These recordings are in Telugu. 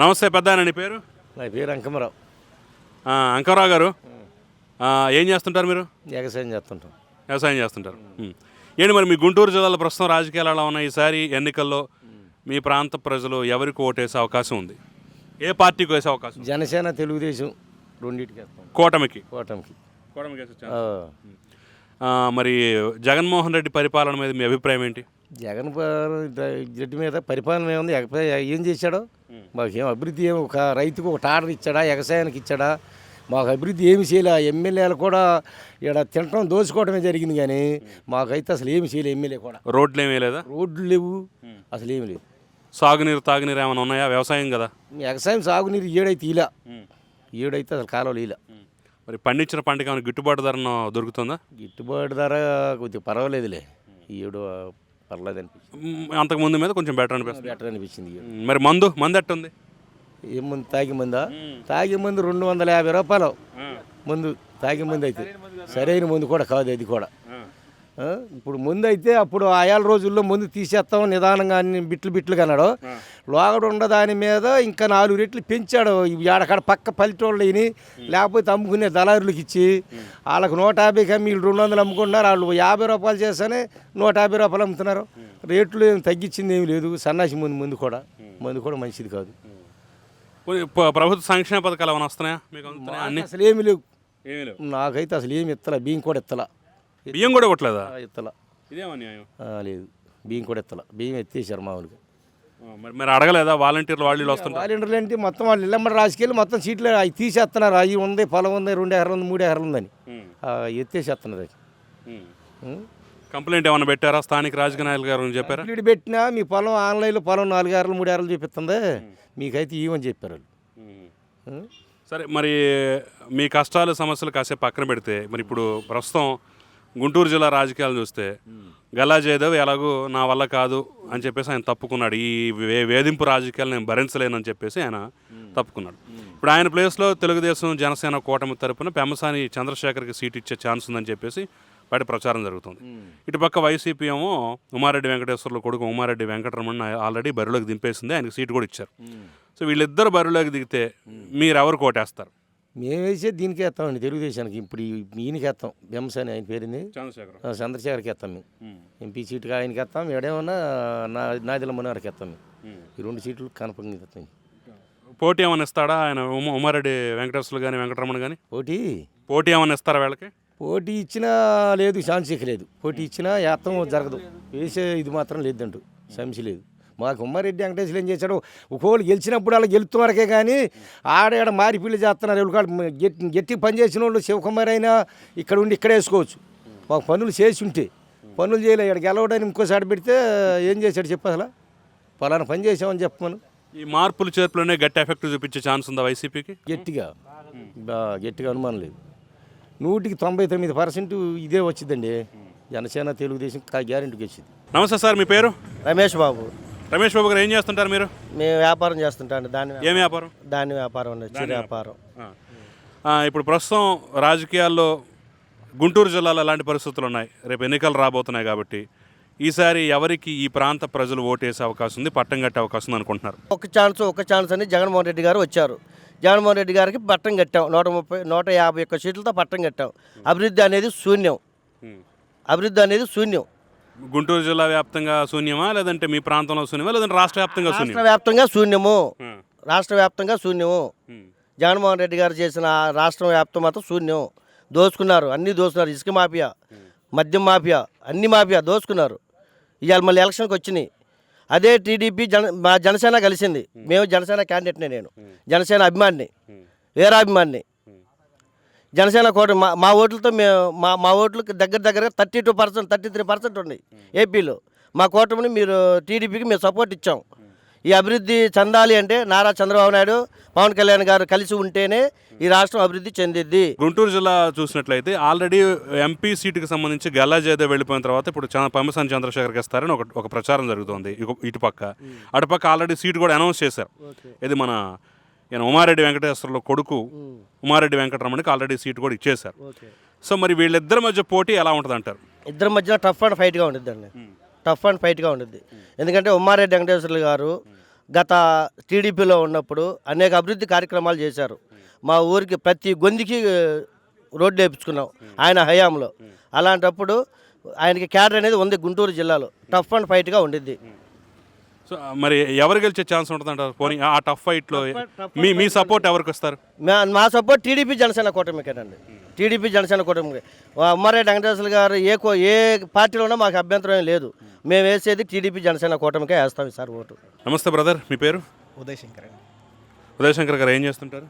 నమస్తే పెద్ద నీ పేరు? నా పేరు అంకమరావు. ఆ, అంకరావు గారు? ఏం చేస్తుంటారు మీరు? ఎగసాయం చేస్తుంటాం. వ్యవసాయం చేస్తుంటారు. ఏంటి మరి మీ గుంటూరు జిల్లాలో ప్రస్తుతం రాజకీయాలు ఎలా ఉన్నాయి? ఈసారి ఎన్నికల్లో మీ ప్రాంత ప్రజలు ఎవరికి ఓటేసే అవకాశం ఉంది? ఏ పార్టీకి వేసే అవకాశం? జనసేన తెలుగుదేశం రెండింటికి కూటమికి. కూటమికి. కూటమికి మరి జగన్మోహన్ రెడ్డి పరిపాలన మీద మీ అభిప్రాయం ఏంటి? జగన్ రెడ్డి మీద పరిపాలన ఏముంది? ఎగప- ఏం చేశాడో? మాకేం అభివృద్ధి ఏమి ఒక రైతుకు ఒక టాటర్ ఇచ్చాడా? ఎగసాయానికి ఇచ్చాడా? మాకు అభివృద్ధి ఏమి చేయలే. ఎమ్మెల్యేలు కూడా ఇక్కడ తినటం దోచుకోవడమే జరిగింది కానీ మాకైతే అసలు ఏమి చేయలే ఎమ్మెల్యే కూడా. రోడ్లు ఏమీ లేదా రోడ్లు లేవు. అసలు ఏమి లేదు సాగునీరు తాగునీరు ఏమైనా ఉన్నాయా? వ్యవసాయం కదా? ఎగసాయం సాగునీరు ఏడైతే ఇలా. ఏడైతే అసలు కాలువలు ఇలా. మరి పండించిన పంటకి ఏమైనా గిట్టుబాటు ధరను దొరుకుతుందా? గిట్టుబాటు ధర కొద్దిగా పర్వాలేదులే. ఈ ఏడు పర్లేదు అనిపించింది అంతకు ముందు మీద కొంచెం బెటర్ అనిపిస్తుంది. బెటర్ అనిపించింది మరి మందు మందు ఎట్టుంది? ఏం మందు? తాగి మందా? తాగి మందు రెండు వందల యాభై రూపాయలు. మందు తాగి మందు అయితే. సరైన మందు కూడా కాదు అది కూడా. ఇప్పుడు ముందు అయితే అప్పుడు ఆయాల రోజుల్లో ముందు తీసేస్తాం నిదానంగా అన్ని బిట్లు బిట్లుగా అన్నాడు లోగడ ఉన్న దాని మీద ఇంకా నాలుగు రెట్లు పెంచాడు. ఆడకాడ పక్క పల్లెటూళ్ళు ఇని లేకపోతే అమ్ముకునే దళారులకు ఇచ్చి వాళ్ళకి నూట యాభైకి అమ్మి వీళ్ళు రెండు వందలు అమ్ముకుంటున్నారు వాళ్ళు యాభై రూపాయలు చేస్తేనే నూట యాభై రూపాయలు అమ్ముతున్నారు. రేట్లు ఏం తగ్గించింది ఏమి లేదు. సన్నాసి ముందు ముందు కూడా. మందు కూడా మంచిది కాదు. ప్రభుత్వ సంక్షేమ పథకాలు ఏమైనా వస్తున్నాయా? మీకు అసలు ఏమి లేవు. ఏమీ లేవు. నాకైతే అసలు ఏమి ఎత్తలా బియ్యం కూడా ఎత్తలా. బియ్యం కూడా ఇవ్వట్లేదా ఎత్తలా. ఇదేమో న్యాయం. ఆ, లేదు. బియ్యం కూడా ఎత్తలా. బియ్యం ఎత్తేసారు మామూలుగా. మరి మరి అడగలేదా? వాలంటీర్లు వాళ్ళు వస్తుంటారు వాలంటీర్లు అంటే మొత్తం వాళ్ళు ఇళ్ళమ్మడి రాసుకెళ్ళి మొత్తం సీట్లు అవి తీసేస్తున్నారు. అవి ఉంది పొలం ఉంది రెండు ఎకరాలు ఉంది మూడు ఎకరాలు ఉందని. ఎత్తేసేస్తున్నారు అది? కంప్లైంట్ ఏమైనా పెట్టారా? స్థానిక రాజకీయ నాయకులు గారు చెప్పారా? కంప్లీట్ పెట్టినా మీ పొలం ఆన్లైన్లో పొలం నాలుగు ఎకరాలు మూడు ఎకరాలు చూపిస్తుంది. మీకైతే ఇవ్వని చెప్పారు? సరే మరి మీ కష్టాలు సమస్యలు కాసేపు పక్కన పెడితే మరి ఇప్పుడు ప్రస్తుతం గుంటూరు జిల్లా రాజకీయాలు చూస్తే గల్లా జయదేవ్ ఎలాగో నా వల్ల కాదు అని చెప్పేసి ఆయన తప్పుకున్నాడు. ఈ వే- వేధింపు రాజకీయాలు నేను భరించలేనని చెప్పేసి ఆయన తప్పుకున్నాడు. ఇప్పుడు ఆయన ప్లేస్లో తెలుగుదేశం జనసేన కూటమి తరపున పెమ్మసాని చంద్రశేఖర్కి సీట్ ఇచ్చే ఛాన్స్ ఉందని చెప్పేసి బయట ప్రచారం జరుగుతుంది. ఇటుపక్క వైసీపీ ఏమో ఉమారెడ్డి వెంకటేశ్వర్లు కొడుకు ఉమారెడ్డి వెంకటరమణ ఆల్రెడీ బరిలోకి దింపేసింది ఆయనకి సీట్ కూడా ఇచ్చారు. సో వీళ్ళిద్దరు బరిలోకి దిగితే మీరు ఎవరు కోటేస్తారు? మేము వేసే దీనికి వేస్తామండి తెలుగుదేశానికి. ఇప్పుడు ఈ- ఈయనకి వేస్తాం బెంసని ఆయన పేరుంది. చంద్రశేఖర్. చంద్రశేఖర్కి వేస్తాం మేము. ఎంపీ సీటుగా ఆయనకి వేస్తాం ఏడేమన్నా నా నాదిల మనవారికి వేస్తాం మేము. ఈ రెండు సీట్లు కనపంగా వేస్తాం పోటీ ఏమైనా ఇస్తాడా? ఆయన ఉమ- ఉమారెడ్డి వెంకటేశ్వర్లు కానీ వెంకటరమణ కానీ పోటీ? పోటీ ఏమైనా ఇస్తారా వీళ్ళకి? పోటీ ఇచ్చినా లేదు ఛాన్స్ లేదు. పోటీ ఇచ్చినా యాత్రం జరగదు. వేసే ఇది మాత్రం లేదంటూ సమస్య లేదు. మాకు ఉమ్మారెడ్డి వెంకటేశ్వర ఏం చేశాడు? ఒకవేళ గెలిచినప్పుడు అలా గెలుతున్న వరకే కానీ ఆడ మారి పిల్లి చేస్తున్నారు. ఎవరు గట్టి గట్టి పని చేసిన వాళ్ళు శివకుమార్ అయినా ఇక్కడ ఉండి ఇక్కడ వేసుకోవచ్చు. మాకు పనులు చేసి ఉంటే. పనులు చేయలే ఇక్కడ గెలవడానికి ఇంకోసారి పెడితే ఏం చేశాడు చెప్పు అసలు? పలానా పని చేసామని చెప్పమను ఈ మార్పులు చేర్పులోనే గట్టి ఎఫెక్ట్ చూపించే ఛాన్స్ ఉందా వైసీపీకి? గట్టిగా. గట్టిగా అనుమానం లేదు. నూటికి తొంభై తొమ్మిది పర్సెంట్ ఇదే వచ్చిందండి. జనసేన తెలుగుదేశం గ్యారెంటీకి వచ్చింది నమస్తే సార్ మీ పేరు? రమేష్ బాబు. రమేష్ బాబు గారు ఏం చేస్తుంటారు మీరు? మేము వ్యాపారం చేస్తుంటాం దాని ఏం వ్యాపారం. దాని వ్యాపారం అండి చిరు వ్యాపారం. ఇప్పుడు ప్రస్తుతం రాజకీయాల్లో గుంటూరు జిల్లాలో ఎలాంటి పరిస్థితులు ఉన్నాయి. రేపు ఎన్నికలు రాబోతున్నాయి కాబట్టి ఈసారి ఎవరికి ఈ ప్రాంత ప్రజలు ఓటేసే అవకాశం ఉంది పట్టం కట్టే అవకాశం ఉంది అనుకుంటున్నారు? ఒక ఛాన్స్ ఒక ఛాన్స్ అని జగన్మోహన్ రెడ్డి గారు వచ్చారు. జగన్మోహన్ రెడ్డి గారికి పట్టం కట్టాం. నూట ముప్పై నూట యాభై ఒక్క సీట్లతో పట్టం కట్టాం. అభివృద్ధి అనేది శూన్యం. అభివృద్ధి అనేది శూన్యం. గుంటూరు జిల్లా వ్యాప్తంగా శూన్యమా? లేదంటే మీ ప్రాంతంలో శూన్యమా? లేదంటే రాష్ట్ర వ్యాప్తంగా శూన్యం రాష్ట్ర వ్యాప్తంగా శూన్యము. రాష్ట్ర వ్యాప్తంగా శూన్యము. జగన్మోహన్ రెడ్డి గారు చేసిన రాష్ట్ర వ్యాప్తం మాత్రం శూన్యం. దోచుకున్నారు అన్నీ దోచుకున్నారు ఇసుక మాఫియా మద్యం మాఫియా అన్ని మాఫియా దోచుకున్నారు ఇవాళ మళ్ళీ ఎలక్షన్కి వచ్చినాయి. అదే టీడీపీ జన మా జనసేన కలిసింది. మేము జనసేన క్యాండిడేట్నే నేను. జనసేన అభిమానిని. వీరాభిమానిని. జనసేన కోట మా మా ఓట్లతో మేము మా మా ఓట్లకు దగ్గర దగ్గరగా thirty two percent thirty three percent ఉన్నాయి ఏపీలో. మా కూటమిని మీరు టీడీపీకి మేము సపోర్ట్ ఇచ్చాం. ఈ అభివృద్ధి చెందాలి అంటే నారా చంద్రబాబు నాయుడు పవన్ కళ్యాణ్ గారు కలిసి ఉంటేనే ఈ రాష్ట్రం అభివృద్ధి చెందిద్ది. గుంటూరు జిల్లా చూసినట్లయితే ఆల్రెడీ ఎంపీ సీటుకి సంబంధించి గల్లా జయదేవ్ వెళ్ళిపోయిన తర్వాత ఇప్పుడు చ- పమ్మసాని చంద్రశేఖర్కి ఇస్తారని ఒక ఒక ప్రచారం జరుగుతోంది ఇటుపక్క. అటుపక్క ఆల్రెడీ సీటు కూడా అనౌన్స్ చేశారు. ఇది మన ఈయన ఉమారెడ్డి వెంకటేశ్వర్ల కొడుకు ఉమారెడ్డి వెంకటరమణకి ఆల్రెడీ సీటు కూడా ఇచ్చేశారు. సో మరి వీళ్ళిద్దరి మధ్య పోటీ ఎలా ఉంటుంది అంటారు? ఇద్దరి మధ్యన టఫ్ అండ్ ఫైట్గా ఉంటుంది అండి టఫ్ అండ్ ఫైట్గా ఉంటుంది ఎందుకంటే ఉమ్మారెడ్డి వెంకటేశ్వర్లు గారు గత టీడీపీలో ఉన్నప్పుడు అనేక అభివృద్ధి కార్యక్రమాలు చేశారు. మా ఊరికి ప్రతి గొంతుకి రోడ్డు వేయించుకున్నాం ఆయన హయాంలో. అలాంటప్పుడు ఆయనకి క్యాడర్ అనేది ఉంది గుంటూరు జిల్లాలో. టఫ్ అండ్ ఫైట్గా ఉండిద్ది. సో మరి ఎవరు గెలిచే ఛాన్స్ ఉంటుందంటారు? పోనీ ఆ టఫ్ ఫైట్లో మీ మీ సపోర్ట్ ఎవరికి వస్తారు మా మా సపోర్ట్ టీడీపీ జనసేన కూటమికేనండి. టీడీపీ జనసేన కూటమికి. అమ్మారెడ్డి వెంకటేశ్వర గారు ఏ కో ఏ పార్టీలో ఉన్నా మాకు అభ్యంతరం ఏం లేదు. మేము వేసేది టీడీపీ జనసేన కూటమికే వేస్తాం ఈసారి ఓటు. నమస్తే బ్రదర్ మీ పేరు? ఉదయ్ శంకర్ అండి. ఉదయ్ శంకర్ గారు ఏం చేస్తుంటారు?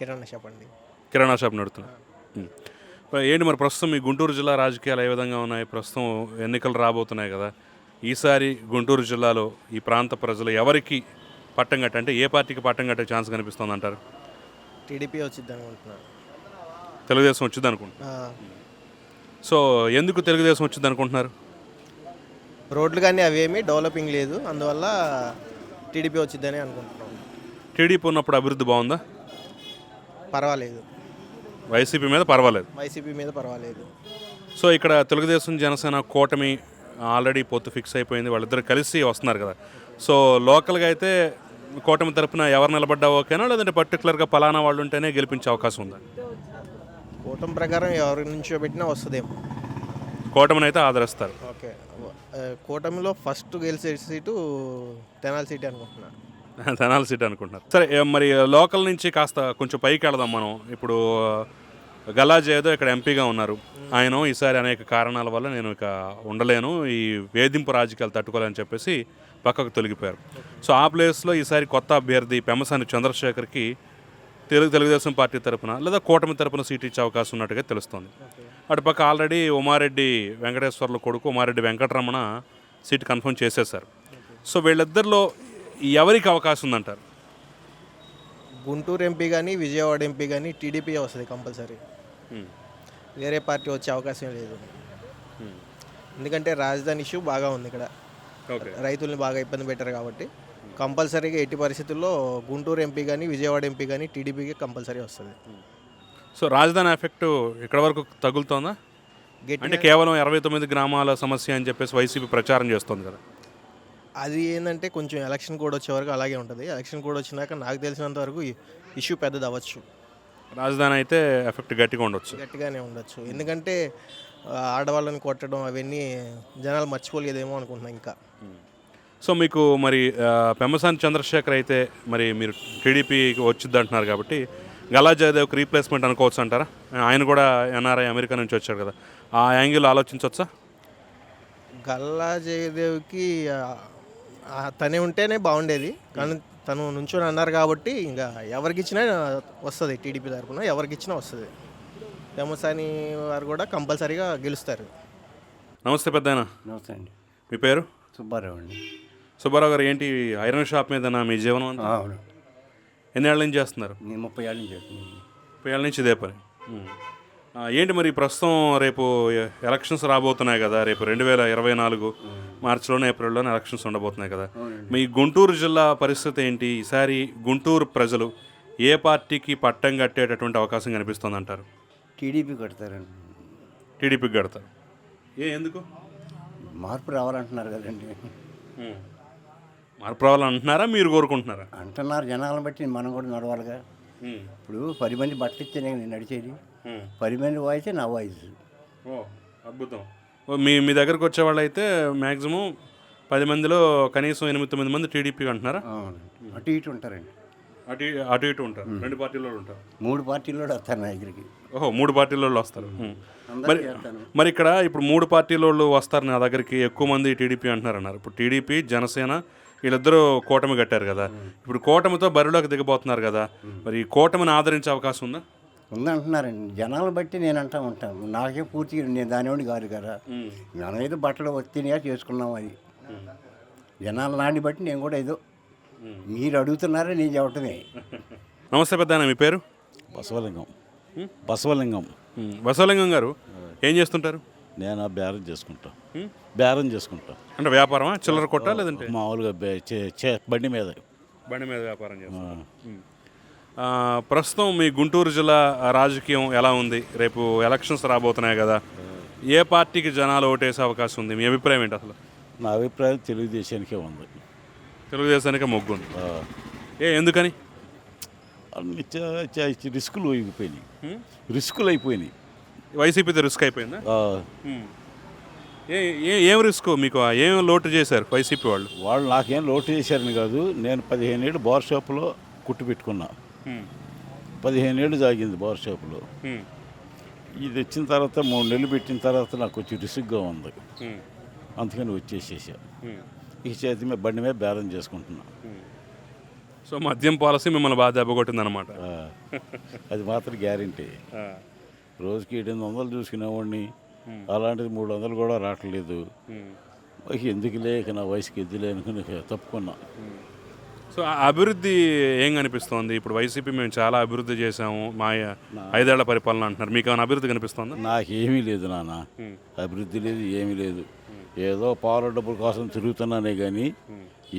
కిరాణా షాప్ అండి. కిరాణా షాప్. మరి ఏంటి మరి ప్రస్తుతం మీ గుంటూరు జిల్లా రాజకీయాలు ఏ విధంగా ఉన్నాయి? ప్రస్తుతం ఎన్నికలు రాబోతున్నాయి కదా. ఈసారి గుంటూరు జిల్లాలో ఈ ప్రాంత ప్రజలు ఎవరికి పట్టం కట్ట అంటే ఏ పార్టీకి పట్టం కట్టే ఛాన్స్ కనిపిస్తుంది అంటారు టీడీపీ వచ్చింది అనుకుంటున్నాను. తెలుగుదేశం వచ్చింది అనుకుంటున్నారు? సో ఎందుకు తెలుగుదేశం వచ్చింది అనుకుంటున్నారు? రోడ్లు కానీ అవేమీ డెవలపింగ్ లేదు. అందువల్ల టీడీపీ వచ్చిందని అనుకుంటున్నాం. టీడీపీ ఉన్నప్పుడు అభివృద్ధి బాగుందా? పర్వాలేదు. వైసీపీ మీద పర్వాలేదు. వైసీపీ మీద పర్వాలేదు. సో ఇక్కడ తెలుగుదేశం జనసేన కూటమి ఆల్రెడీ పొత్తు ఫిక్స్ అయిపోయింది వాళ్ళిద్దరు కలిసి వస్తున్నారు కదా. సో లోకల్గా అయితే కూటమి తరపున ఎవరు నిలబడ్డా ఓకేనా? లేదంటే పర్టికులర్గా పలానా వాళ్ళు ఉంటేనే గెలిపించే అవకాశం ఉందా? కూటమి ప్రకారం ఎవరి నుంచో పెట్టినా వస్తుందేమో. కూటమిని అయితే ఆదరిస్తారు. ఓకే. కూటమిలో ఫస్ట్ గెలిచే సీటు తెనాలి సీటే అనుకుంటున్నాను తెనాలి సీట్ అనుకుంటున్నారు. సరే మరి లోకల్ నుంచి కాస్త కొంచెం పైకి వెళదాం మనం. ఇప్పుడు గల్లా జయదో ఇక్కడ ఎంపీగా ఉన్నారు. ఆయన ఈసారి అనేక కారణాల వల్ల నేను ఇక ఉండలేను. ఈ వేధింపు రాజకీయాలు తట్టుకోలేని చెప్పేసి పక్కకు తొలగిపోయారు. సో ఆ ప్లేస్లో ఈసారి కొత్త అభ్యర్థి పెమ్మసాని చంద్రశేఖర్కి తెలుగు తెలుగుదేశం పార్టీ తరపున లేదా కూటమి తరపున సీట్ ఇచ్చే అవకాశం ఉన్నట్టుగా తెలుస్తోంది. అటుపక్క ఆల్రెడీ ఉమారెడ్డి వెంకటేశ్వర్ల కొడుకు ఉమారెడ్డి వెంకటరమణ సీట్ కన్ఫర్మ్ చేసేశారు. సో వీళ్ళిద్దరిలో ఎవరికి అవకాశం ఉందంటారు? గుంటూరు ఎంపీ కానీ విజయవాడ ఎంపీ కానీ టీడీపీ వస్తుంది కంపల్సరీ. వేరే పార్టీ వచ్చే అవకాశం లేదు. ఎందుకంటే రాజధాని ఇష్యూ బాగా ఉంది ఇక్కడ. రైతుల్ని బాగా ఇబ్బంది పెట్టారు కాబట్టి. కంపల్సరీగా ఎట్టి పరిస్థితుల్లో గుంటూరు ఎంపీ కానీ విజయవాడ ఎంపీ కానీ టీడీపీకి కంపల్సరీ వస్తుంది. సో రాజధాని ఎఫెక్ట్ ఇక్కడ వరకు తగులుతోందా? అంటే కేవలం ఇరవై తొమ్మిది గ్రామాల సమస్య అని చెప్పేసి వైసీపీ ప్రచారం చేస్తుంది కదా. అది ఏంటంటే కొంచెం ఎలక్షన్ కోడ్ వచ్చే వరకు అలాగే ఉంటుంది. ఎలక్షన్ కోడ్ వచ్చినాక నాకు తెలిసినంత వరకు ఇష్యూ పెద్దది అవ్వచ్చు రాజధాని అయితే ఎఫెక్ట్ గట్టిగా ఉండొచ్చు. గట్టిగానే ఉండొచ్చు. ఎందుకంటే ఆడవాళ్ళని కొట్టడం అవన్నీ జనాలు మర్చిపోలేదేమో అనుకుంటున్నాను ఇంకా. సో మీకు మరి పెమ్మసాని చంద్రశేఖర్ అయితే మరి మీరు టీడీపీకి వచ్చింది అంటున్నారు కాబట్టి గలా జయదేవ్కి రీప్లేస్మెంట్ అనుకోవచ్చు అంటారా? ఆయన కూడా ఎన్ఆర్ఐ అమెరికా నుంచి వచ్చారు కదా. ఆ యాంగిల్ ఆలోచించవచ్చా గల్లా జయదేవ్కి తనే ఉంటేనే బాగుండేది. కానీ తను నుంచొని అన్నారు కాబట్టి ఇంకా ఎవరికి ఇచ్చినా వస్తుంది టీడీపీ తరఫున ఎవరికి ఇచ్చినా వస్తుంది. పెమసాని వారు కూడా కంపల్సరీగా గెలుస్తారు. నమస్తే పెద్దయినా. నమస్తే అండి. మీ పేరు? సుబ్బారావు అండి. సుబ్బారావు గారు ఏంటి ఐరన్ షాప్ మీద మీ జీవనం అంతా? అవును. ఎన్నేళ్ళ నుంచి చేస్తున్నారు? నేను ముప్పై ఏళ్ళ నుంచి చేస్తున్నాను. ముప్పై ఏళ్ళ నుంచి ఇదే పని. ఏంటి మరి ప్రస్తుతం రేపు ఎలక్షన్స్ రాబోతున్నాయి కదా? రేపు రెండు వేల ఇరవై నాలుగు మార్చిలోనే ఏప్రిల్లోనే ఎలక్షన్స్ ఉండబోతున్నాయి కదా? మీ గుంటూరు జిల్లా పరిస్థితి ఏంటి? ఈసారి గుంటూరు ప్రజలు ఏ పార్టీకి పట్టం కట్టేటటువంటి అవకాశం కనిపిస్తుంది అంటారు టీడీపీ కడతారండి. టీడీపీకి కడతారు. ఏ ఎందుకు? మార్పు రావాలంటున్నారు కదండి. మార్పు రావాలంటున్నారా? మీరు కోరుకుంటున్నారా? అంటున్నారు జనాలను బట్టి మనం కూడా నడవాలిగా. ఇప్పుడు పది మంది బట్టలు ఇస్తేనే నేను నడిచేది. పది మంది వాయిసే నా వాయిస్. ఓ అద్భుతం. ఓ, మీ మీ దగ్గరకు వచ్చే వాళ్ళు అయితే మ్యాక్సిమం పది మందిలో కనీసం ఎనిమిది తొమ్మిది మంది టీడీపీకి అంటున్నారా? అవునండి. అటు ఇటు ఉంటారండి. అటు అటు ఇటు ఉంటారు. రెండు పార్టీలో ఉంటారు. మూడు పార్టీల్లో వస్తారు నా దగ్గరికి. ఓహో మూడు పార్టీల వాళ్ళు వస్తారు. అందరికీ మరి చేస్తాను. మరి ఇక్కడ ఇప్పుడు మూడు పార్టీల వాళ్ళు వస్తారు నా దగ్గరికి ఎక్కువ మంది టీడీపీ అంటున్నారు అన్నారు ఇప్పుడు టీడీపీ జనసేన వీళ్ళిద్దరూ కూటమి కట్టారు కదా. ఇప్పుడు కూటమితో బరిలోకి దిగబోతున్నారు కదా. మరి ఈ కూటమిని ఆదరించే అవకాశం ఉందా? ఉందంటున్నారండి. జనాలను బట్టి నేను అంటా ఉంటాను. నాకే పూర్తిగా నేను దానివాడి కాదు కదా. మనం ఏదో బట్టలు వచ్చినాయా చేసుకున్నాం అది. జనాల నాడిని బట్టి నేను కూడా ఏదో మీరు అడుగుతున్నారా నేను చెప్పటమే. నమస్తే పెద్ద మీ పేరు? బసవలింగం. బసవలింగం. బసవలింగం గారు ఏం చేస్తుంటారు? నేను ఆ బేరం చేసుకుంటా. బేరం చేసుకుంటా. అంటే వ్యాపారమా? చిల్లర కొట్ట లేదంటే? మామూలుగా బే- చే- చే- బండి మీద. బండి మీద వ్యాపారం. ఆ, ప్రస్తుతం మీ గుంటూరు జిల్లా రాజకీయం ఎలా ఉంది? రేపు ఎలక్షన్స్ రాబోతున్నాయి కదా. ఏ పార్టీకి జనాలు ఓటేసే అవకాశం ఉంది? మీ అభిప్రాయం ఏంటి అసలు? నా అభిప్రాయం తెలుగుదేశానికే ఉంది. తెలుగుదేశానికి మొగ్గు ఉంది. ఏ ఎందుకని? అన్ని చ- చ- రిస్కులు అయిపోయినాయి. రిస్కులు అయిపోయినాయి. వైసీపీతో రిస్క్ అయిపోయిందా? ఆ, ఏ ఏ- ఏం రిస్క్ మీకు? ఏం లోటు చేశారు వైసీపీ వాళ్ళు? వాళ్ళు నాకేం లోటు చేశారని కాదు నేను పదిహేను ఏళ్ళు బార్ షాప్లో కుట్టు పెట్టుకున్నా. పదిహేను ఏళ్ళు సాగింది బార్ షాప్లో. ఇది వచ్చిన తర్వాత మూడు నెలలు పెట్టిన తర్వాత నాకు కొంచెం రిసుగ్గా ఉంది. అందుకని వచ్చేసేసా. ఈ చేతి మీద బండి మీద బేరం చేసుకుంటున్నా. సో మద్యం పాలసీ మిమ్మల్ని బాగా దెబ్బకొట్టింది అనమాట అది మాత్రం గ్యారంటీ. రోజుకి ఎనిమిది వందలు చూసుకునేవాడిని. అలాంటిది మూడు వందలు కూడా రావట్లేదు. ఎందుకులే ఇక నా వయసుకి ఎద్దులే అనుకుని తప్పుకున్నా. సో ఆ అభివృద్ధి ఏం కనిపిస్తోంది? ఇప్పుడు వైసీపీ మేము చాలా అభివృద్ధి చేసాము మా ఐదేళ్ళ పరిపాలన అంటున్నారు. మీకు ఏమైనా అభివృద్ధి కనిపిస్తోందా? నాకేమీ లేదు నాన్న. అభివృద్ధి లేదు ఏమీ లేదు. ఏదో పాల డబ్బుల కోసం తిరుగుతున్నానే కానీ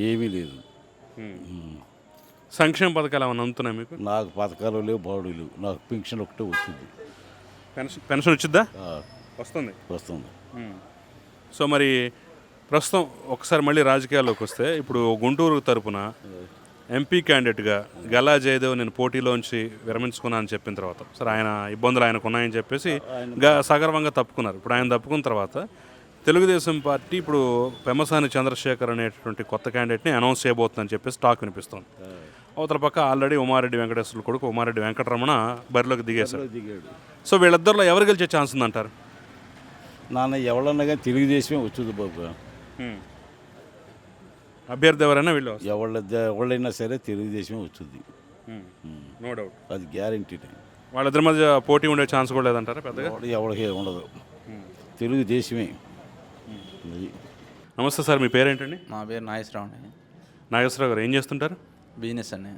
ఏమీ లేదు. సంక్షేమ పథకాలు ఏమైనా అందుతున్నాయి మీకు? నాకు పథకాలు లేవు బాడు లేవు. నాకు పెన్షన్ ఒకటే వస్తుంది. పెన్షన్ పెన్షన్ వచ్చిద్దా? వస్తుంది. వస్తుంది. సో మరి ప్రస్తుతం ఒకసారి మళ్ళీ రాజకీయాల్లోకి వస్తే ఇప్పుడు గుంటూరు తరపున ఎంపీ క్యాండిడేట్గా గల్లా జయదేవ్ నేను పోటీలోంచి విరమించుకున్నా అని చెప్పిన తర్వాత సరే ఆయన ఇబ్బందులు ఆయనకు ఉన్నాయని చెప్పేసి గా సగర్వంగా తప్పుకున్నారు. ఇప్పుడు ఆయన తప్పుకున్న తర్వాత తెలుగుదేశం పార్టీ ఇప్పుడు పెమ్మసాని చంద్రశేఖర్ అనేటువంటి కొత్త క్యాండిడేట్ని అనౌన్స్ చేయబోతుందని చెప్పేసి టాక్ వినిపిస్తుంది. అవతల పక్క ఆల్రెడీ ఉమారెడ్డి వెంకటేశ్వర కొడుకు ఉమారెడ్డి వెంకటరమణ బరిలోకి దిగేశారు. సో వీళ్ళిద్దరిలో ఎవరు గెలిచే ఛాన్స్ ఉందంటారు? నాన్న ఎవడన్నా కానీ తెలుగుదేశమే వచ్చింది బాబు. అభ్యర్థి ఎవరైనా వీళ్ళు ఎవళ్ళ ఎవళ్ళైనా సరే తెలుగుదేశమే వచ్చింది నో డౌట్ అది గ్యారంటీ వాళ్ళిద్దరి మధ్య పోటీ ఉండే ఛాన్స్ కూడా లేదంటారా పెద్దగా? ఎవరికి ఉండదు. తెలుగుదేశమే. అది. నమస్తే సార్ మీ పేరేంటండి? మా పేరు నాగేశ్వరరావు అండి. నాగేశ్వరరావు గారు ఏం చేస్తుంటారు? బిజినెస్ అండి.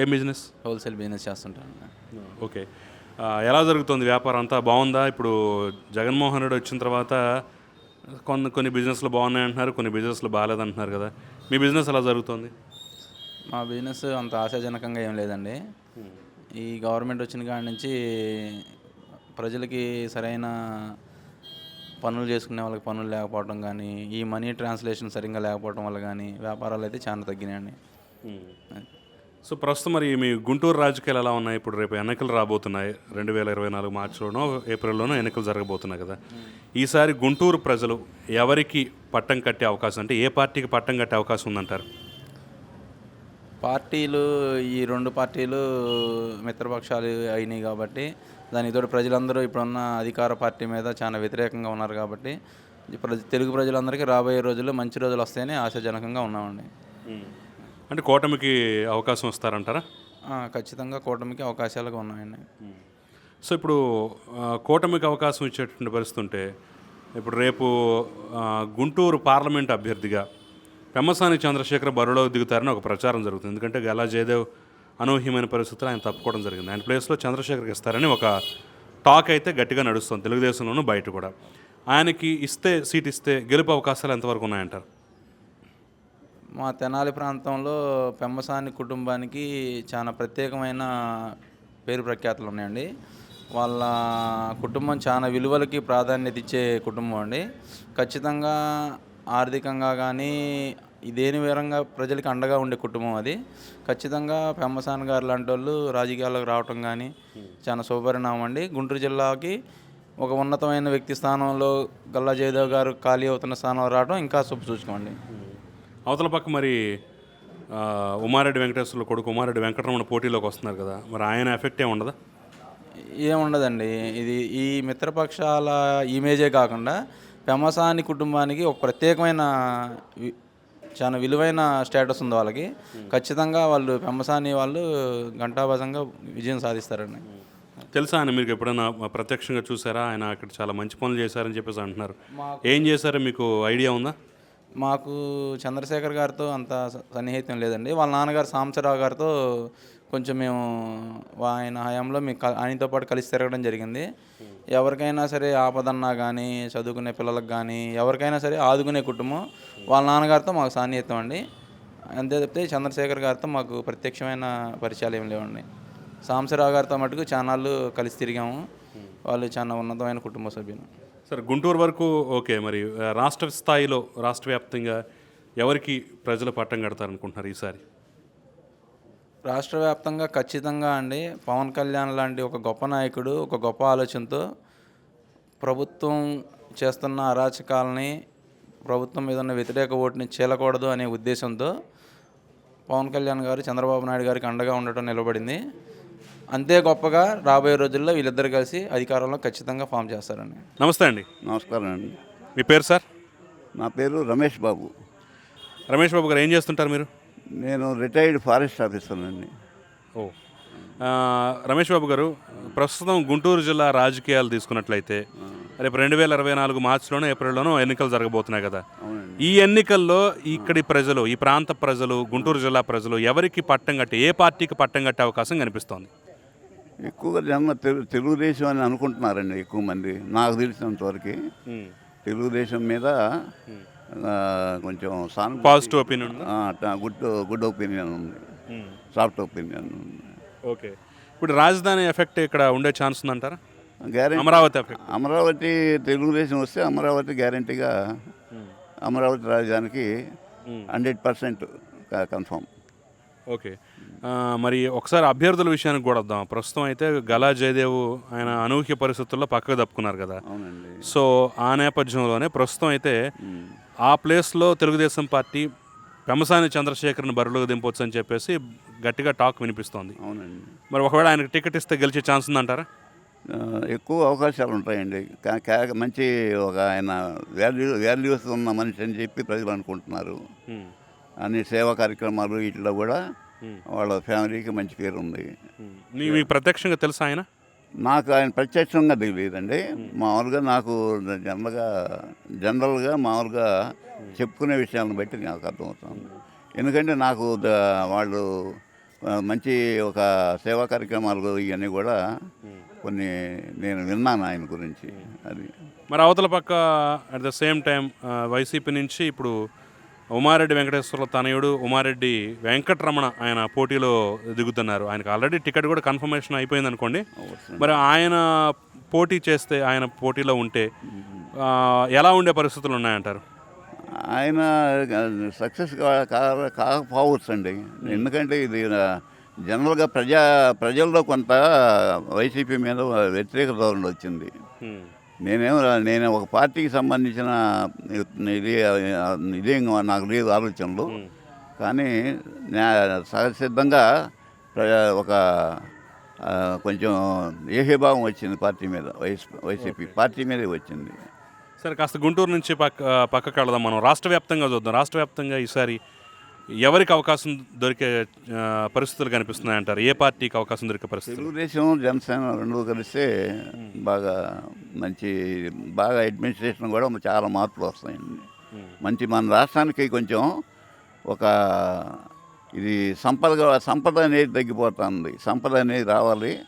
ఏం బిజినెస్? హోల్సేల్ బిజినెస్ చేస్తుంటాను. ఓకే. ఎలా జరుగుతుంది వ్యాపారం అంతా? బాగుందా? ఇప్పుడు జగన్మోహన్ రెడ్డి వచ్చిన తర్వాత కొన్ని కొన్ని బిజినెస్లు బాగున్నాయి అంటున్నారు కొన్ని బిజినెస్లు బాగాలేదంటున్నారు కదా. మీ బిజినెస్ ఎలా జరుగుతుంది? మా బిజినెస్ అంత ఆశాజనకంగా ఏం లేదండి. ఈ గవర్నమెంట్ వచ్చిన కాడి నుంచి ప్రజలకి సరైన పనులు చేసుకునే వాళ్ళకి పనులు లేకపోవడం కానీ ఈ మనీ ట్రాన్స్లేషన్ సరిగ్గా లేకపోవడం వల్ల కానీ వ్యాపారాలు అయితే చాలా తగ్గినాయండి. సో ప్రస్తుతం మరి మీ గుంటూరు రాజకీయాలు ఎలా ఉన్నాయి? ఇప్పుడు రేపు ఎన్నికలు రాబోతున్నాయి. రెండు వేల ఇరవై నాలుగు మార్చిలోనో ఏప్రిల్లోనో ఎన్నికలు జరగబోతున్నాయి కదా. ఈసారి గుంటూరు ప్రజలు ఎవరికి పట్టం కట్టే అవకాశం అంటే ఏ పార్టీకి పట్టం కట్టే అవకాశం ఉందంటారు? పార్టీలు ఈ రెండు పార్టీలు మిత్రపక్షాలు అయినాయి కాబట్టి దానికి తోడు ప్రజలందరూ ఇప్పుడున్న అధికార పార్టీ మీద చాలా వ్యతిరేకంగా ఉన్నారు కాబట్టి తెలుగు ప్రజలందరికీ రాబోయే రోజుల్లో మంచి రోజులు వస్తాయని ఆశాజనకంగా ఉన్నామండి. అంటే కూటమికి అవకాశం వస్తారంటారా ఆ, ఖచ్చితంగా కూటమికి అవకాశాలుగా ఉన్నాయండి. సో ఇప్పుడు ఆ, కూటమికి అవకాశం ఇచ్చేటువంటి పరిస్థితి ఉంటే ఇప్పుడు రేపు ఆ, గుంటూరు పార్లమెంట్ అభ్యర్థిగా పెమ్మసాని చంద్రశేఖర్ బరిలో దిగుతారని ఒక ప్రచారం జరుగుతుంది. ఎందుకంటే గలా జయదేవ్ అనూహ్యమైన పరిస్థితులు ఆయన తప్పుకోవడం జరిగింది. ఆయన ప్లేస్లో చంద్రశేఖర్కి ఇస్తారని ఒక టాక్ అయితే గట్టిగా నడుస్తుంది తెలుగుదేశంలోనూ బయట కూడా. ఆయనకి ఇస్తే సీట్ ఇస్తే గెలుపు అవకాశాలు ఎంతవరకు ఉన్నాయంటారు? మా తెనాలి ప్రాంతంలో పెమ్మసాని కుటుంబానికి చాలా ప్రత్యేకమైన పేరు ప్రఖ్యాతులు ఉన్నాయండి. వాళ్ళ కుటుంబం చాలా విలువలకి ప్రాధాన్యత ఇచ్చే కుటుంబం అండి. ఖచ్చితంగా ఆర్థికంగా కానీ దేని విధంగా ప్రజలకి అండగా ఉండే కుటుంబం అది. ఖచ్చితంగా పెమ్మసాన్ గారు లాంటి వాళ్ళు రాజకీయాల్లోకి రావటం కానీ చాలా శుభపరిణామం అండి. గుంటూరు జిల్లాకి ఒక ఉన్నతమైన వ్యక్తి స్థానంలో గల్లా జయదేవ్ గారు ఖాళీ అవుతున్న స్థానంలో రావడం ఇంకా శుభ సూచకం అండి. అవతల పక్క మరి ఉమారెడ్డి వెంకటేశ్వర్ల కొడుకు ఉమారెడ్డి వెంకటరమణ పోటీలోకి వస్తున్నారు కదా మరి ఆయన ఎఫెక్ట్ ఏమి ఉండదా? ఏముండదండి ఇది ఈ మిత్రపక్షాల ఇమేజే కాకుండా పెమసాని కుటుంబానికి ఒక ప్రత్యేకమైన చాలా విలువైన స్టేటస్ ఉంది వాళ్ళకి. ఖచ్చితంగా వాళ్ళు పెమసాని వాళ్ళు ఘంటాబద్ధంగా విజయం సాధిస్తారండి. తెలుసా ఆయన మీకు ఎప్పుడైనా ప్రత్యక్షంగా చూసారా? ఆయన అక్కడ చాలా మంచి పనులు చేశారని చెప్పేసి అంటున్నారు. ఏం చేశారో? మీకు ఐడియా ఉందా? మాకు చంద్రశేఖర్ గారితో అంత సన్నిహితం లేదండి. వాళ్ళ నాన్నగారు సాంబశివరావు గారితో కొంచెం మేము ఆయన హయాంలో మేము ఆయనతో పాటు కలిసి తిరగడం జరిగింది. ఎవరికైనా సరే ఆపదన్నా కానీ చదువుకునే పిల్లలకు కానీ ఎవరికైనా సరే ఆదుకునే కుటుంబం వాళ్ళ నాన్నగారితో మాకు సాన్నిహితం అండి. అంతే తప్పితే చంద్రశేఖర్ గారితో మాకు ప్రత్యక్షమైన పరిచయాలు ఏం లేవండి. సాంసరావు గారితో మటుకు చానాళ్ళు కలిసి తిరిగాము. వాళ్ళు చాలా ఉన్నతమైన కుటుంబ సభ్యులు. సార్ గుంటూరు వరకు ఓకే మరి రాష్ట్ర స్థాయిలో రాష్ట్ర వ్యాప్తంగా ఎవరికి ప్రజలు పట్టం కడతారనుకుంటున్నారు ఈసారి? రాష్ట్ర వ్యాప్తంగా ఖచ్చితంగా అండి. పవన్ కళ్యాణ్ లాంటి ఒక గొప్ప నాయకుడు ఒక గొప్ప ఆలోచనతో ప్రభుత్వం చేస్తున్న అరాచకాలని ప్రభుత్వం మీద ఉన్న వ్యతిరేక ఓటుని చీలకూడదు అనే ఉద్దేశంతో పవన్ కళ్యాణ్ గారు చంద్రబాబు నాయుడు గారికి అండగా ఉండటం నిలబడింది. అంతే గొప్పగా రాబోయే రోజుల్లో వీళ్ళిద్దరు కలిసి అధికారంలో ఖచ్చితంగా ఫామ్ చేస్తారండి. నమస్తే అండి. నమస్కారం అండి. మీ పేరు సార్? నా పేరు రమేష్ బాబు. రమేష్ బాబు గారు ఏం చేస్తుంటారు మీరు? నేను రిటైర్డ్ ఫారెస్ట్ ఆఫీసర్ అండి. ఓ. ఆ, రమేష్ బాబు గారు ప్రస్తుతం గుంటూరు జిల్లా రాజకీయాలు తీసుకున్నట్లయితే రేపు రెండు వేల ఇరవై నాలుగు మార్చిలోనో ఏప్రిల్లోనో ఎన్నికలు జరగబోతున్నాయి కదా. ఈ ఎన్నికల్లో ఇక్కడి ప్రజలు ఈ ప్రాంత ప్రజలు గుంటూరు జిల్లా ప్రజలు ఎవరికి పట్టం కట్టి ఏ పార్టీకి పట్టం కట్టే అవకాశం కనిపిస్తోంది? ఎక్కువగా జన తెలు తెలుగుదేశం అని అనుకుంటున్నారండి ఎక్కువ మంది నాకు తెలిసినంతవరకు తెలుగుదేశం మీద కొంచెం సాను positive opinion good good opinion ఉంది. సాఫ్ట్ ఒపీనియన్ ఉంది. ఓకే. ఇప్పుడు రాజధాని ఎఫెక్ట్ ఇక్కడ ఉండే ఛాన్స్ ఉందంటారా? Guarantee Amaravati effect. Amaravati Telugudesam వస్తే అమరావతి గ్యారంటీగా అమరావతి రాజధానికి హండ్రెడ్ పర్సెంట్ కన్ఫామ్ ఓకే. మరి ఒకసారి అభ్యర్థుల విషయానికి కూడా వద్దాం. ప్రస్తుతం అయితే గలా జయదేవ్ ఆయన అనూహ్య పరిస్థితుల్లో పక్కకు తప్పుకున్నారు కదా. అవునండి. సో ఆ నేపథ్యంలోనే ప్రస్తుతం అయితే ఆ ప్లేస్లో తెలుగుదేశం పార్టీ పెమసాని చంద్రశేఖర్ని బరిలోకి దింపొచ్చు అని చెప్పేసి గట్టిగా టాక్ వినిపిస్తోంది. అవునండి. మరి ఒకవేళ ఆయనకు టికెట్ ఇస్తే గెలిచే ఛాన్స్ ఉందంటారా? ఎక్కువ అవకాశాలు ఉంటాయండి. మంచి ఒక ఆయన వాల్యూ వాల్యూస్ ఉన్న మనిషి అని చెప్పి ప్రజలు అనుకుంటున్నారు. అన్ని సేవా కార్యక్రమాలు ఇట్లా కూడా వాళ్ళ ఫ్యామిలీకి మంచి పేరు ఉంది. మీకు ప్రత్యక్షంగా తెలుసా ఆయన? నాకు ఆయన ప్రత్యక్షంగా తెలియదండి. మామూలుగా నాకు జనరల్గా జనరల్గా మామూలుగా చెప్పుకునే విషయాలను బట్టి నాకు అర్థమవుతుంది. ఎందుకంటే నాకు వాళ్ళు మంచి ఒక సేవా కార్యక్రమాలు ఇవన్నీ కూడా కొన్ని నేను విన్నాను ఆయన గురించి. అది. మరి అవతల పక్క at the same time YCP నుంచి ఇప్పుడు ఉమారెడ్డి వెంకటేశ్వర తనయుడు ఉమారెడ్డి వెంకటరమణ ఆయన పోటీలో దిగుతున్నారు. ఆయనకు ఆల్రెడీ టికెట్ కూడా కన్ఫర్మేషన్ అయిపోయింది అనుకోండి మరి ఆయన పోటీ చేస్తే ఆయన పోటీలో ఉంటే ఎలా ఉండే పరిస్థితులు ఉన్నాయంటారు? ఆయన సక్సెస్ కాకపోవచ్చు అండి. ఎందుకంటే ఇది జనరల్గా ప్రజా ప్రజల్లో కొంత వైసీపీ మీద వ్యతిరేక ధోరణి వచ్చింది. నేనేం నేను ఒక పార్టీకి సంబంధించిన ఇది ఇదేం నాకు లేదు ఆలోచనలు. కానీ ప్ర- ఒక కొంచెం ఏహీభావం వచ్చింది పార్టీ మీద వైస్ వైసీపీ పార్టీ మీదే వచ్చింది. సరే కాస్త గుంటూరు నుంచి పక్క పక్కకు వెళదాం మనం. రాష్ట్ర వ్యాప్తంగా చూద్దాం. రాష్ట్ర వ్యాప్తంగా ఈసారి ఎవరికి అవకాశం దొరికే పరిస్థితులు కనిపిస్తున్నాయంటారు ఏ పార్టీకి అవకాశం దొరికే పరిస్థితులు? తెలుగుదేశం జనసేన రెండు కలిస్తే బాగా మంచి బాగా అడ్మినిస్ట్రేషన్ కూడా చాలా మార్పులు వస్తాయండి మంచి మన రాష్ట్రానికి కొంచెం ఒక ఇది సంపద సంపద అనేది తగ్గిపోతుంది. సంపద అనేది రావాలి.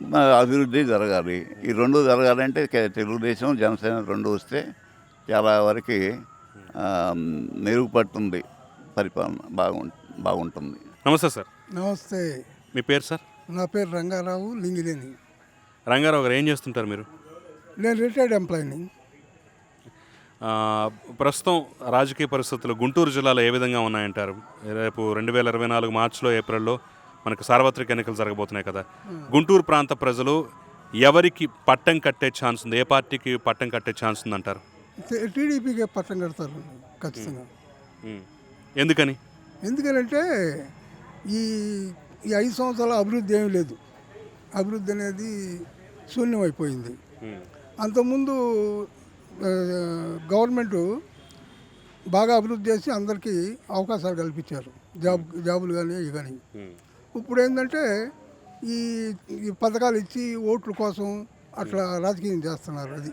మ- అభివృద్ధి జరగాలి. ఈ రెండు జరగాలంటే తెలుగుదేశం జనసేన రెండు వస్తే చాలా వరకు మెరుగుపడుతుంది. పరిపాలన బాగుంటు బాగుంటుంది. నమస్తే సార్. నమస్తే. మీ పేరు సార్? నా పేరు రంగారావు లింగిలేని. రంగారావు గారు ఏం చేస్తుంటారు మీరు? నేను రిటైర్డ్ ఎంప్లాయీని. ఆ, ప్రస్తుతం రాజకీయ పరిస్థితులు గుంటూరు జిల్లాలో ఏ విధంగా ఉన్నాయంటారు? రేపు రెండు వేల ఇరవై నాలుగు మార్చిలో ఏప్రిల్లో మనకు సార్వత్రిక ఎన్నికలు జరగబోతున్నాయి కదా. గుంటూరు ప్రాంత ప్రజలు ఎవరికి పట్టం కట్టే ఛాన్స్ ఉంది? ఏ పార్టీకి పట్టం కట్టే ఛాన్స్ ఉందంటారు? టీడీపీకి పట్టం కడతారు ఖచ్చితంగా. ఎందుకని? ఎందుకంటే ఈ ఈ ఐదు సంవత్సరాల అభివృద్ధి ఏమీ లేదు. అభివృద్ధి అనేది శూన్యమైపోయింది. అంతకుముందు గవర్నమెంట్ బాగా అభివృద్ధి చేసి అందరికీ అవకాశాలు కల్పించారు. జాబ్ జాబులు కానీ ఇవి కానీ. ఇప్పుడు ఏంటంటే ఈ ఈ పథకాలు ఇచ్చి ఓట్ల కోసం అట్లా రాజకీయం చేస్తున్నారు అది.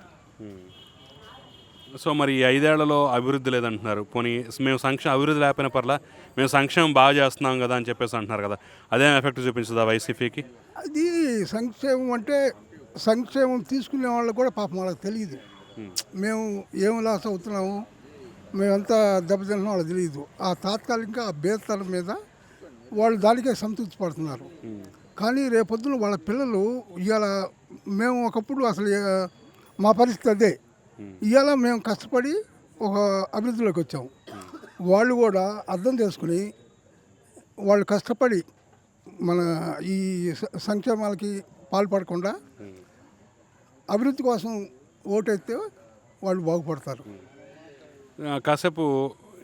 సో మరి ఈ ఐదేళ్ళలో అభివృద్ధి లేదంటున్నారు. పోనీ మేము సంక్షేమ అభివృద్ధి లేకపోయినా పర్లా మేము సంక్షేమం బాగా చేస్తున్నాం కదా అని చెప్పేసి అంటున్నారు కదా. అదేం ఎఫెక్ట్ చూపించదా వైసీపీకి? అది సంక్షేమం అంటే సంక్షేమం తీసుకునే వాళ్ళకి కూడా పాపం వాళ్ళకి తెలియదు. మేము ఏం లాస్ అవుతున్నాము మేమంతా దెబ్బతింటున్నాం వాళ్ళకి తెలియదు. ఆ తాత్కాలిక ఆ బేతల మీద వాళ్ళు దానికే సంతృప్తి పడుతున్నారు. కానీ రేపొద్దున వాళ్ళ పిల్లలు ఇవాళ మేము ఒకప్పుడు అసలు మా పరిస్థితి అదే. ఇవాళ మేము కష్టపడి ఒక అభివృద్ధిలోకి వచ్చాము వాళ్ళు కూడా అర్థం చేసుకుని వాళ్ళు కష్టపడి మన ఈ సంక్షేమాలకి పాల్పడకుండా అభివృద్ధి కోసం ఓటైతే వాళ్ళు బాగుపడతారు. కాసేపు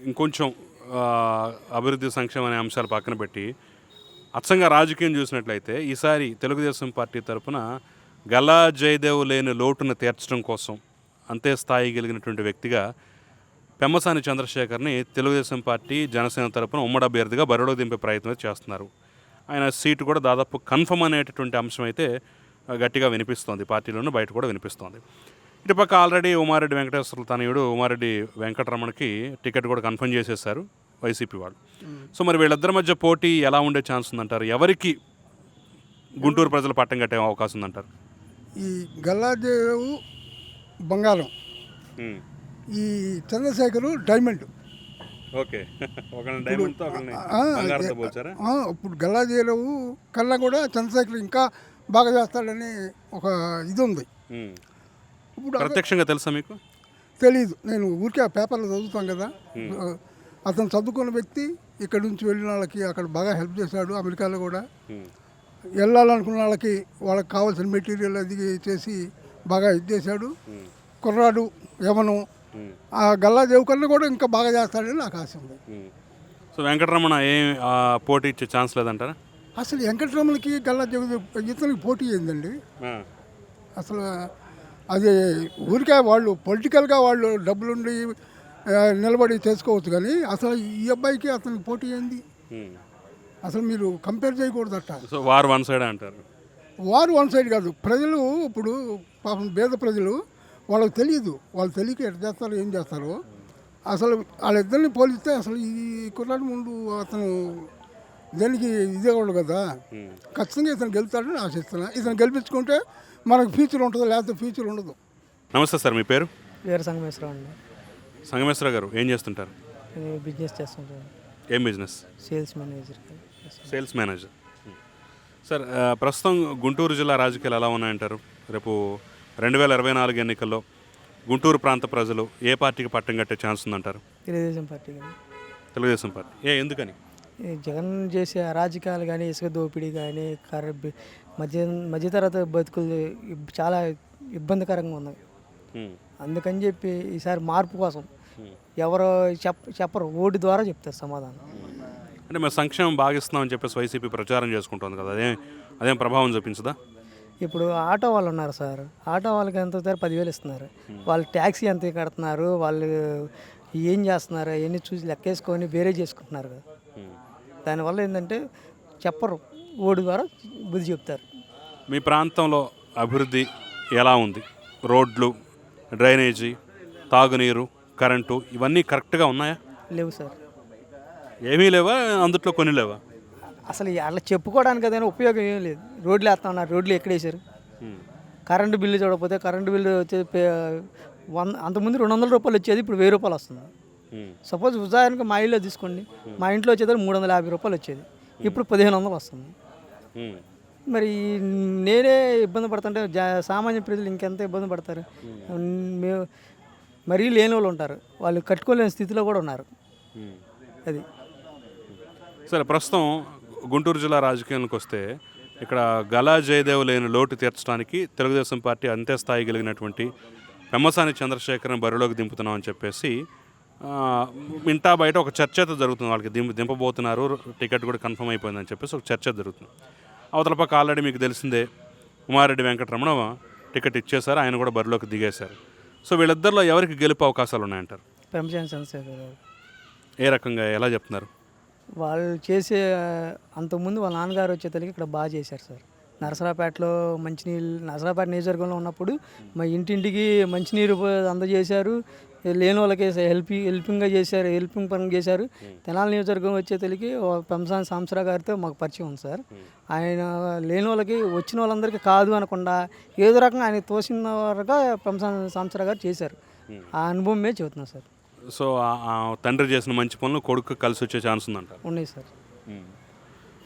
ఇంకొంచెం అభివృద్ధి సంక్షేమ అనే అంశాలు పక్కన పెట్టి అచ్చంగా రాజకీయం చూసినట్లయితే ఈసారి తెలుగుదేశం పార్టీ తరపున గల్లా జయదేవ్ లేని లోటును తీర్చడం కోసం అంతే స్థాయి కలిగినటువంటి వ్యక్తిగా పెమ్మసాని చంద్రశేఖర్ని తెలుగుదేశం పార్టీ జనసేన తరపున ఉమ్మడి అభ్యర్థిగా బరిలో దింపే ప్రయత్నం చేస్తున్నారు. ఆయన సీటు కూడా దాదాపు కన్ఫర్మ్ అనేటటువంటి అంశం అయితే గట్టిగా వినిపిస్తోంది. పార్టీలోనూ బయట కూడా వినిపిస్తోంది. ఇటుపక్క ఆల్రెడీ ఉమారెడ్డి వెంకటేశ్వర తనయుడు ఉమారెడ్డి వెంకటరమణకి టికెట్ కూడా కన్ఫర్మ్ చేసేశారు వైసీపీ వాళ్ళు. సో మరి వీళ్ళిద్దరి మధ్య పోటీ ఎలా ఉండే ఛాన్స్ ఉందంటారు? ఎవరికి గుంటూరు ప్రజలు పట్టం కట్టే అవకాశం ఉందంటారు? ఈ గల్లాదేవు బంగారం. ఈ చంద్రశేఖరు డైమండ్. ఓకే. ఇప్పుడు గల్లాదేవు కన్నా కూడా చంద్రశేఖర్ ఇంకా బాగా చేస్తాడని ఒక ఇది ఉంది. ఇప్పుడు ప్రత్యక్షంగా తెలుసా మీకు? తెలియదు నేను ఊరికే ఆ పేపర్లో చదువుతాం కదా. అతను చదువుకున్న వ్యక్తి ఇక్కడ నుంచి వెళ్ళిన వాళ్ళకి అక్కడ బాగా హెల్ప్ చేశాడు అమెరికాలో కూడా. వెళ్ళాలనుకున్న వాళ్ళకి వాళ్ళకి కావాల్సిన మెటీరియల్ అది చేసి బాగా ఇది చేశాడు. కుర్రాడు యమను. ఆ గల్లాదేవి కన్నా కూడా ఇంకా బాగా చేస్తాడని నాకు ఆశ ఉంది. సో వెంకటరమణ ఏం పోటీ ఇచ్చే ఛాన్స్ లేదంటారా? అసలు వెంకటరమణకి గల్లాదేవి ఇతనికి పోటీ ఏందండి. అసలు అది ఊరికే వాళ్ళు పొలిటికల్గా వాళ్ళు డబ్బులుండి నిలబడి చేసుకోవచ్చు కానీ అసలు ఈ అబ్బాయికి అతనికి పోటీ ఏంది? ఉమ్. అసలు మీరు కంపేర్ చేయకూడదట. సో వారు వన్ సైడ్ అంటారు. వారు వన్ సైడ్ కాదు. ప్రజలు ఇప్పుడు పాపం పేద ప్రజలు వాళ్ళకి తెలియదు వాళ్ళు తెలియక ఎట్లా చేస్తారో ఏం చేస్తారో. అసలు వాళ్ళిద్దరిని పోలిస్తే అసలు ఈ కుర్రాడు ముందు అతను దేనికి ఇదే కూడా కదా. ఖచ్చితంగా ఇతను గెలుతాడని ఆశిస్తున్నా. ఇతను గెలిపించుకుంటే మనకు ఫ్యూచర్ ఉంటుంది లేకపోతే ఫ్యూచర్ ఉండదు. నమస్తే సార్ మీ పేరు? వేరే సంగమేశ్వరం అండి. సంగమేశ్వర గారు ఏం చేస్తుంటారు? నేను బిజినెస్ చేస్తుంటాను. ఏం business? Sales manager sales manager. Sir ప్రస్తుతం గుంటూరు జిల్లా రాజకీయాలు ఎలా ఉన్నాయంటారు? రేపు రెండు వేల ఇరవై నాలుగు ఎన్నికల్లో గుంటూరు ప్రాంత ప్రజలు ఏ పార్టీకి పట్టం కట్టే ఛాన్స్ ఉందంటారు? తెలుగుదేశం పార్టీ కానీ తెలుగుదేశం పార్టీ. ఏ ఎందుకని? ఈ జగన్ చేసే అరాజకాలు కానీ ఇసుక దోపిడీ కానీ కర మధ్య మధ్యతరగతి బతుకులు ఇబ్- చాలా ఇబ్బందికరంగా ఉన్నాయి. అందుకని చెప్పి ఈసారి మార్పు కోసం ఎవరు చెప్ చెప్పరు. ఓటు ద్వారా చెప్తారు సమాధానం. అంటే మేము సంక్షేమం బాగా ఇస్తున్నామని చెప్పేసి వైసీపీ ప్రచారం చేసుకుంటుంది కదా. అదేం అదేం ప్రభావం చూపించదా? ఇప్పుడు ఆటో వాళ్ళు ఉన్నారు సార్. ఆటో వాళ్ళకి ఎంత ఇస్తారు పదివేలు ఇస్తున్నారు. వాళ్ళు ట్యాక్సీ ఎంత కడుతున్నారు? వాళ్ళు ఏం చేస్తున్నారు? అవన్నీ చూసి లెక్కేసుకొని వేరే చేసుకుంటున్నారు కదా. దానివల్ల ఏంటంటే చెప్పరు. ఓడి ద్వారా బుద్ధి చెప్తారు. మీ ప్రాంతంలో అభివృద్ధి ఎలా ఉంది? రోడ్లు డ్రైనేజీ తాగునీరు కరెంటు ఇవన్నీ కరెక్ట్గా ఉన్నాయా? లేవు సార్. ఏమీ లేవా? అందుట్లో కొన్ని లేవా? అసలు అలా చెప్పుకోవడానికి ఏదైనా ఉపయోగం ఏం లేదు. రోడ్లు వేస్తా ఉన్నారు రోడ్లు ఎక్కడ వేసారు కరెంటు బిల్లు చూడకపోతే కరెంటు బిల్లు వచ్చే వంద అంతకుముందు రెండు వందల రూపాయలు వచ్చేది ఇప్పుడు వెయ్యి రూపాయలు వస్తుంది. సపోజ్ ఉదాహరణకు మా ఇల్లు తీసుకోండి. మా ఇంట్లో వచ్చేది మూడు వందల యాభై రూపాయలు వచ్చేది. ఇప్పుడు పదిహేను వందలు వస్తుంది. మరి నేనే ఇబ్బంది పడుతుంటే జా- సామాన్య ప్రజలు ఇంకెంత ఇబ్బంది పడతారు? మేము మరీ లేని వాళ్ళు ఉంటారు. వాళ్ళు కట్టుకోలేని స్థితిలో కూడా ఉన్నారు. అది. సరే ప్రస్తుతం గుంటూరు జిల్లా రాజకీయానికి వస్తే ఇక్కడ గలా జయదేవ్ లేని లోటు తీర్చడానికి తెలుగుదేశం పార్టీ అంతే స్థాయి కలిగినటువంటి పెమ్మసాని చంద్రశేఖరన్ బరిలోకి దింపుతున్నామని చెప్పేసి ఆ, ఇంటా బయట ఒక చర్చ అయితే జరుగుతుంది. వాళ్ళకి దింప దింపబోతున్నారు. టికెట్ కూడా కన్ఫర్మ్ అయిపోయిందని చెప్పేసి ఒక చర్చ జరుగుతుంది. అవతల పక్క ఆల్రెడీ మీకు తెలిసిందే ఉమారెడ్డి వెంకటరమణ టికెట్ ఇచ్చేశారు. ఆయన కూడా బరిలోకి దిగేశారు. సో వీళ్ళిద్దరిలో ఎవరికి గెలుపు అవకాశాలు ఉన్నాయంటారు? చంద్రశేఖర్ ఏ రకంగా ఎలా చెప్తున్నారు? వాళ్ళు చేసే అంతకుముందు వాళ్ళ నాన్నగారు వచ్చేతలకి ఇక్కడ బాగా చేశారు సార్. నరసరాపేటలో మంచినీళ్ళు నరసరాపేట నియోజకవర్గంలో ఉన్నప్పుడు మా ఇంటింటికి మంచినీరు అందజేశారు. లేని వాళ్ళకి హెల్ప్ హెల్పింగ్గా చేశారు హెల్పింగ్ పని చేశారు. తెనాలి నియోజకవర్గం వచ్చే తెలికి పెంసాన్ సాంసరా గారితో మాకు పరిచయం ఉంది సార్. ఆయన లేని వాళ్ళకి వచ్చిన వాళ్ళందరికీ కాదు అనకుండా ఏదో రకంగా ఆయన తోసిన వరగా పెంసాన్ సాంసరా గారు చేశారు. ఆ అనుభవమే చెబుతున్నాం సార్. సో తండ్రి చేసిన మంచి పనులు కొడుకు కలిసి వచ్చే ఛాన్స్ ఉందంటారు. ఉన్నాయి సార్.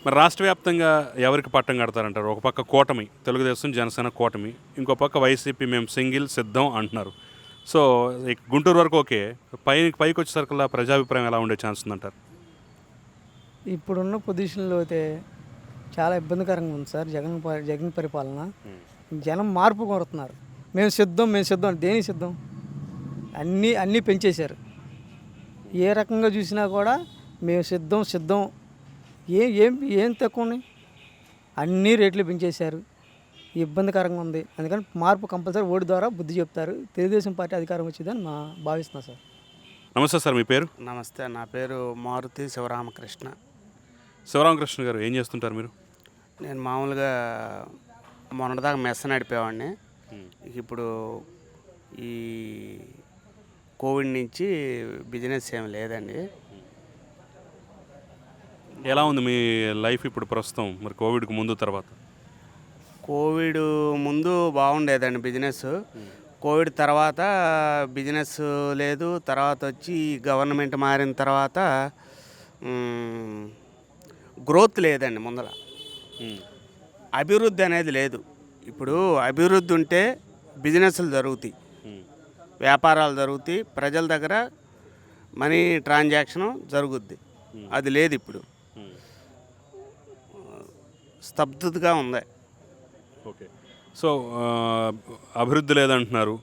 మరి రాష్ట్ర వ్యాప్తంగా ఎవరికి పట్టం కడతారంటారు? ఒక పక్క కూటమి తెలుగుదేశం జనసేన కూటమి ఇంకో పక్క వైసీపీ మేము సింగిల్ సిద్ధం అంటున్నారు. సో గుంటూరు వరకు ఓకే పై పైకి వచ్చేసరికల్లా ప్రజాభిప్రాయం ఎలా ఉండే ఛాన్స్ ఉందంటారు? ఇప్పుడున్న పొజిషన్లో అయితే చాలా ఇబ్బందికరంగా ఉంది సార్ జగన్ జగన్ పరిపాలన. జనం మార్పు కోరుతున్నారు. మేము సిద్ధం మేము సిద్ధం దేనికి సిద్ధం? అన్నీ అన్నీ పెంచేశారు. ఏ రకంగా చూసినా కూడా మేము సిద్ధం సిద్ధం. ఏం ఏం ఏం తక్కువ ఉన్నాయి? అన్నీ రేట్లు పెంచేశారు. ఇబ్బందికరంగా ఉంది. అందుకని మార్పు కంపల్సరీ ఓటు ద్వారా బుద్ధి చెప్తారు. తెలుగుదేశం పార్టీ అధికారం వచ్చిందని మా భావిస్తున్నా సార్. నమస్తే సార్ మీ పేరు? నమస్తే నా పేరు మారుతి శివరామకృష్ణ. శివరామకృష్ణ గారు ఏం చేస్తుంటారు మీరు? నేను మామూలుగా మొన్నటిదాకా మెస్స నడిపేవాడిని. ఇప్పుడు ఈ కోవిడ్ నుంచి బిజినెస్ ఏం లేదండి. ఎలా ఉంది మీ లైఫ్ ఇప్పుడు ప్రస్తుతం? మరి కోవిడ్కి ముందు తర్వాత? కోవిడ్ ముందు బాగుండేదండి బిజినెస్. కోవిడ్ తర్వాత బిజినెస్ లేదు. తర్వాత వచ్చి గవర్నమెంట్ మారిన తర్వాత గ్రోత్ లేదండి ముందర అభివృద్ధి అనేది లేదు. ఇప్పుడు అభివృద్ధి ఉంటే బిజినెస్లు జరుగుతాయి. వ్యాపారాలు జరుగుతాయి. ప్రజల దగ్గర మనీ ట్రాన్సాక్షన్ జరుగుద్ది. అది లేదు ఇప్పుడు. స్తబ్దతగా ఉంది. ఓకే. సో అభివృద్ధి లేదంటున్నారు.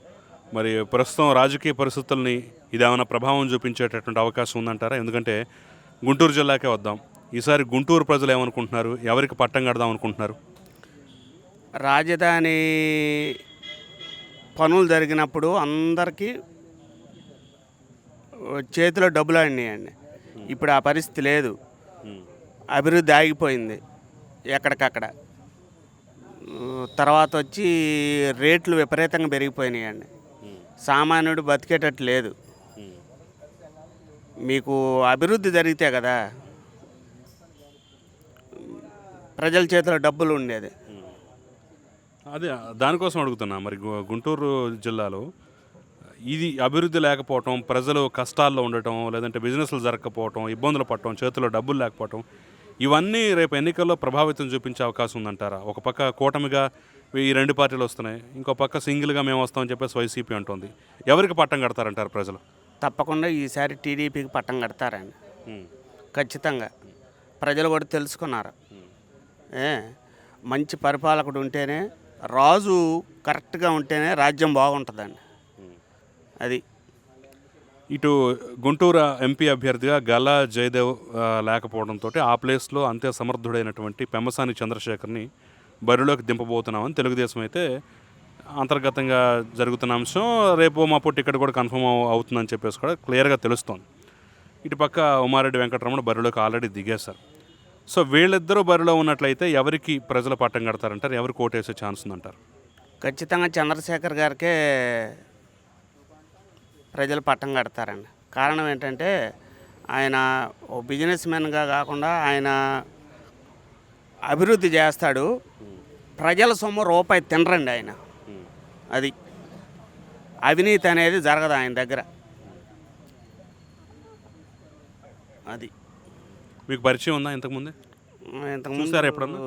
మరి ప్రస్తుతం రాజకీయ పరిస్థితుల్ని ఇది ఏమైనా ప్రభావం చూపించేటటువంటి అవకాశం ఉందంటారా? ఎందుకంటే గుంటూరు జిల్లాకే వద్దాం. ఈసారి గుంటూరు ప్రజలు ఏమనుకుంటున్నారు? ఎవరికి పట్టం కడదాం అనుకుంటున్నారు? రాజధాని పనులు జరిగినప్పుడు అందరికీ చేతిలో డబ్బులు ఆడినాయండి ఇప్పుడు ఆ పరిస్థితి లేదు. అభివృద్ధి ఆగిపోయింది ఎక్కడికక్కడ. తర్వాత వచ్చి రేట్లు విపరీతంగా పెరిగిపోయినాయండి. సామాన్యుడు బతికేటట్టు లేదు. మీకు అభివృద్ధి జరిగితే కదా ప్రజల చేతిలో డబ్బులు ఉండేది. అదే దానికోసం అడుగుతున్నా. మరి గు- గుంటూరు జిల్లాలో ఇది అభివృద్ధి లేకపోవటం ప్రజలు కష్టాల్లో ఉండటం లేదంటే బిజినెస్లు జరగకపోవటం ఇబ్బందులు పడటం చేతిలో డబ్బులు లేకపోవటం ఇవన్నీ రేపు ఎన్నికల్లో ప్రభావితం చూపించే అవకాశం ఉందంటారా? ఒక పక్క కూటమిగా ఈ రెండు పార్టీలు వస్తున్నాయి ఇంకో పక్క సింగిల్గా మేము వస్తామని చెప్పేసి వైసీపీ అంటుంది. ఎవరికి పట్టం కడతారంటారు ప్రజలు? తప్పకుండా ఈసారి టీడీపీకి పట్టం కడతారండి. ఖచ్చితంగా. ప్రజలు కూడా తెలుసుకున్నారు. ఏ మంచి పరిపాలకుడు ఉంటేనే రాజు కరెక్ట్గా ఉంటేనే రాజ్యం బాగుంటుందండి. అది. ఇటు గుంటూరు ఎంపీ అభ్యర్థిగా గల్లా జయదేవ్ లేకపోవడంతో ఆ ప్లేస్లో అంతే సమర్థుడైనటువంటి పెమ్మసాని చంద్రశేఖర్ని బరిలోకి దింపబోతున్నామని తెలుగుదేశం అయితే అంతర్గతంగా జరుగుతున్న అంశం. రేపు మా పొట్టి ఇక్కడ కూడా కన్ఫర్మ్ అవుతుందని చెప్పేసి కూడా క్లియర్గా తెలుస్తోంది. ఇటు పక్క ఉమారెడ్డి వెంకటరమణ బరిలోకి ఆల్రెడీ దిగేశారు. సో వీళ్ళిద్దరూ బరిలో ఉన్నట్లయితే ఎవరికి ప్రజల పట్టం కడతారంటారు? ఎవరు కోటేసే ఛాన్స్ ఉందంటారు? ఖచ్చితంగా చంద్రశేఖర్ గారికే ప్రజలు పట్టం కడతారండి. కారణం ఏంటంటే ఆయన ఓ బిజినెస్ మ్యాన్గా కాకుండా ఆయన అభివృద్ధి చేస్తాడు. ప్రజల సొమ్ము రూపాయి తినరండి ఆయన. అది అవినీతి అనేది జరగదు ఆయన దగ్గర. అది. మీకు పరిచయం ఉందా ఇంతకుముందే? ఇంతకుముందు చూసారా ఎప్పుడన్నా?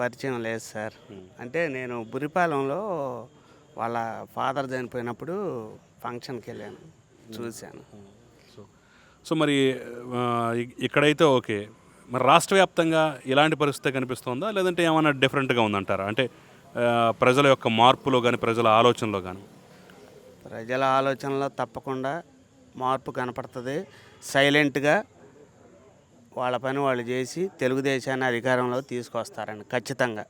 పరిచయం లేదు సార్. అంటే నేను బురిపాలెంలో వాళ్ళ ఫాదర్ చనిపోయినప్పుడు ఫంక్షన్కి వెళ్ళాను. చూశాను. సో మరి ఆ, ఇ- ఇక్కడైతే ఓకే. మరి రాష్ట్ర వ్యాప్తంగా ఇలాంటి పరిస్థితి కనిపిస్తుందా? లేదంటే ఏమైనా డిఫరెంట్గా ఉందంటారా? అంటే ప్రజల యొక్క మార్పులో కానీ ప్రజల ఆలోచనలో కానీ ప్రజల ఆలోచనలో తప్పకుండా మార్పు కనపడుతుంది. సైలెంట్గా వాళ్ళ పని వాళ్ళు చేసి తెలుగుదేశాన్ని అధికారంలో తీసుకొస్తారండి ఖచ్చితంగా.